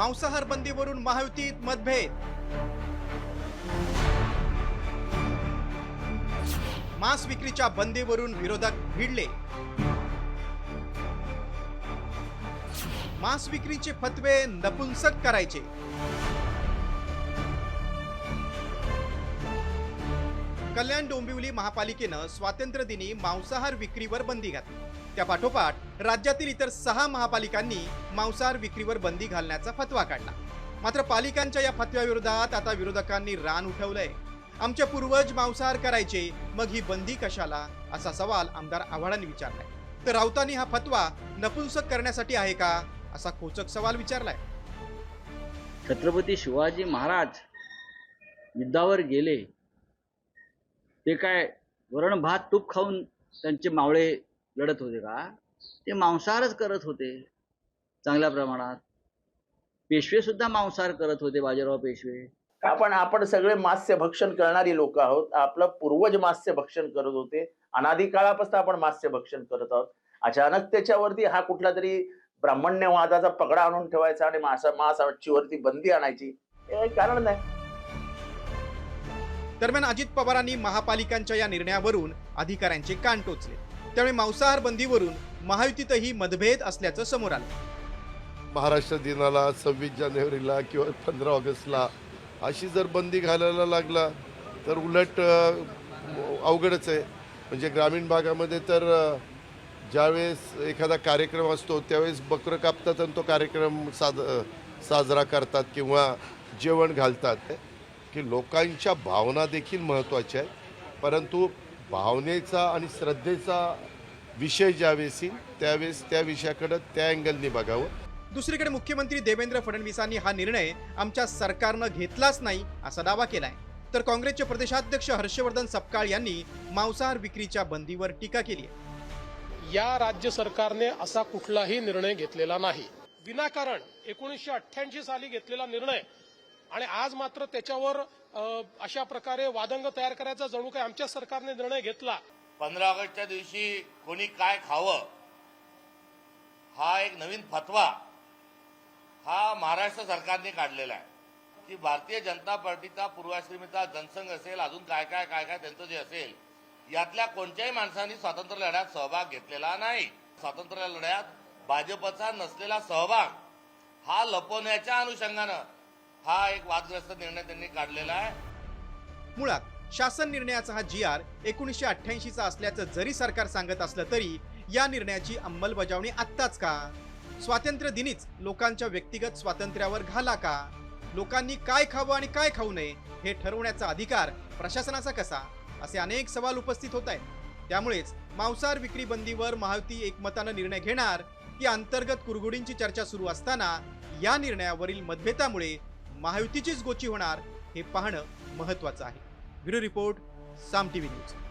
मांसाहार बंदीवरून महायुतीत मतभेद. मांस विक्रीच्या बंदीवरून विरोधक भिडले. मांस विक्रीचे फतवे नपुंसक करायचे. कल्याण डोंबिवली महापालिकेनं स्वातंत्र्य दिनी मांसाहार विक्रीवर बंदी घातली. त्या पाठोपाठ राज्यातील इतर सहा महापालिकांनी मांसाहार विक्रीवर बंदी घालण्याचा फतवा काढला. मात्र पालिकांच्या या फतव्याविरोधात आता विरोधकांनी रान उठवलंय. आमचे पूर्वज मांसाहार करायचे मग ही बंदी कशाला? असा सवाल आमदार आव्हाडांनी विचारलाय. तर राऊतांनी हा फतवा नपुंसक करण्यासाठी आहे का? असा खोचक सवाल विचारलाय. छत्रपती शिवाजी महाराज युद्धावर गेले. ते काय वरण भात तूप खाऊन त्यांचे मावळे लढत होते का? ते मांसाहारच करत होते. चांगल्या प्रमाणात. पेशवे सुद्धा मांसाहार करत होते बाजीराव पेशवे. आपण आपण सगळे मास्य भक्षण करणारी लोक आहोत. आपलं पूर्वज मास्य भक्षण करत होते. अनादी काळापासून आपण मास्य भक्षण करत आहोत. अचानक त्याच्यावरती हा कुठला तरी ब्राह्मण्यवादाचा पगडा आणून ठेवायचा आणि मासा मांस वरती बंदी आणायची. हे काही कारण नाही. दरम्यान अजित पवारांनी महापालिकांच्या या निर्णयावरून अधिकाऱ्यांचे कान टोचले. त्यामुळे मांसाहार बंदीवरून महायुतीतही मतभेद असल्याचं समोर आलं. महाराष्ट्र दिनाला सव्वीस जानेवारीला किंवा पंधरा ऑगस्टला अशी जर बंदी घालायला लागला तर उलट अवघडच आहे. म्हणजे ग्रामीण भागामध्ये तर ज्यावेळेस एखादा कार्यक्रम असतो त्यावेळेस बकरं कापतात आणि तो कार्यक्रम साज साजरा करतात किंवा जेवण घालतात. की लोकांच्या भावना देखील महत्त्वाच्या आहेत. परंतु भावनेचा आणि श्रद्धेचा विषय ज्यावेळेस येईल त्यावेळेस त्या विषयाकडं त्या अँगलनी बघावं. दुसरीकडे मुख्यमंत्री देवेंद्र फडणवीसांनी हा निर्णय आमच्या सरकारनं घेतलाच नाही असा दावा केलाय. तर काँग्रेसचे प्रदेशाध्यक्ष हर्षवर्धन सपकाळ यांनी मांसाहार विक्रीच्या बंदीवर टीका केली या राज्य सरकारने असा कुठलाही निर्णय घेतलेला नाही. विनाकारण एकोणीसशे अठ्ठ्याऐंशी साली घेतलेला निर्णय आणि आज मात्र त्याच्यावर अशा प्रकारे वादंग तयार करायचा जणू काही आमच्या सरकारने निर्णय घेतला. पंधरा ऑगस्टच्या दिवशी कोणी काय खावं हा एक नवीन फतवा हा महाराष्ट्र सरकारने काढलेला आहे. की भारतीय जनता पार्टीचा पूर्वाश्रमीचा जनसंघ असेल अजून काय काय काय काय त्यांचं जे असेल यातल्या कोणत्याही माणसांनी स्वातंत्र्य लढ्यात सहभाग घेतलेला नाही. स्वातंत्र्य लढ्यात भाजपचा नसलेला सहभाग हा लपवण्याच्या अनुषंगानं हा एक वादग्रस्त निर्णय त्यांनी काढलेला आहे. मुळात शासन निर्णयाचा हा जी आर एकोणीसशे अठ्ठ्याऐंशीचा असल्याचं जरी सरकार सांगत असलं तरी या निर्णयाची अंमलबजावणी आत्ताच का? स्वातंत्र्य दिनीच लोकांच्या व्यक्तिगत स्वातंत्र्यावर घाला का? लोकांनी काय खावं आणि काय खाऊ नये हे ठरवण्याचा अधिकार प्रशासनाचा कसा? असे अनेक सवाल उपस्थित होत आहेत. त्यामुळेच मांसाहार विक्री बंदीवर महायुती एकमतानं निर्णय घेणार की अंतर्गत कुरघुडींची चर्चा सुरू असताना या निर्णयावरील मतभेदामुळे महायुतीचीच गोची होणार हे पाहणं महत्वाचं आहे. Bureau report Saam TV news.